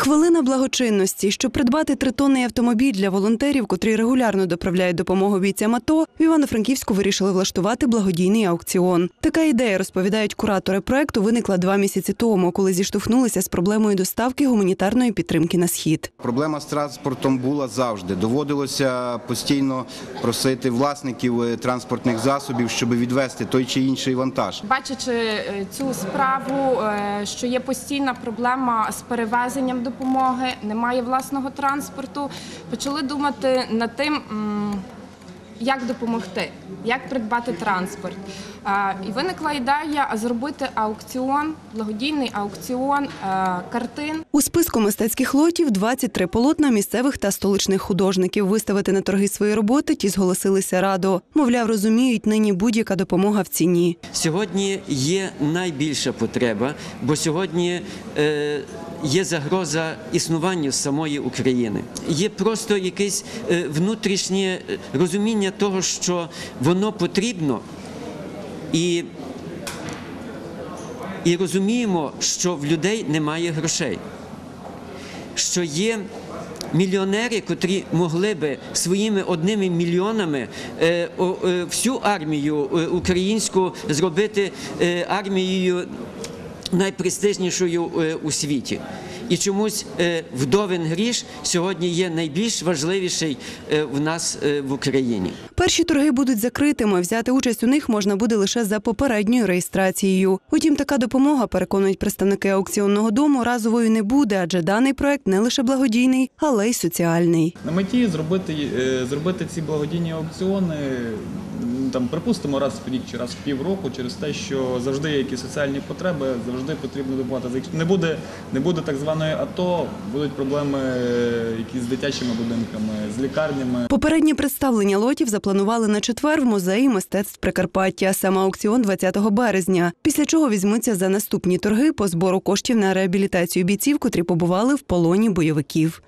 Хвилина благочинності, щоб придбати тритонний автомобіль для волонтерів, котрі регулярно доправляють допомогу бійцям АТО, в Івано-Франківську вирішили влаштувати благодійний аукціон. Така ідея, розповідають куратори проекту, виникла два місяці тому, коли зіштовхнулися з проблемою доставки гуманітарної підтримки на схід. Проблема з транспортом була завжди. Доводилося постійно просити власників е, транспортних засобів, щоб відвести той чи інший вантаж. Бачачи е, цю справу, е, що є постійна проблема з перевезенням допомоги, немає власного транспорту, почали думати над тим, як допомогти, як придбати транспорт. І виникла ідея зробити аукціон, благодійний аукціон е, картин. У списку мистецьких лотів 23 полотна місцевих та столичних художників. Виставити на торги свої роботи ті зголосилися радо. Мовляв, розуміють, нині будь-яка допомога в ціні. Сьогодні є найбільша потреба, бо сьогодні е, є загроза існуванню самої України. Є просто якесь е, внутрішнє е, розуміння того, що воно потрібно, і, і розуміємо, що в людей немає грошей, що є. Мільйонери, котрі могли би своїми одними мільйонами е, о, е, всю армію е, українську зробити е, армією найпрестижнішою е, у світі. І чомусь е, вдовин гріш сьогодні є найбільш важливіший е, в нас е, в Україні. Перші торги будуть закритими. Взяти участь у них можна буде лише за попередньою реєстрацією. Утім, така допомога, переконують представники аукціонного дому, разовою не буде, адже даний проект не лише благодійний, але й соціальний. На меті зробити, зробити ці благодійні аукціони, там, припустимо, раз в рік чи раз в півроку, через те, що завжди є якісь соціальні потреби, завжди потрібно допомагати. Якщо Не буде, не буде так званої АТО, будуть проблеми е, якісь з дитячими будинками, з лікарнями. Попереднє представлення лотів запланували на четвер в музеї мистецтв Прикарпаття, саме аукціон 20 березня. Після чого візьмуться за наступні торги по збору коштів на реабілітацію бійців, котрі побували в полоні бойовиків.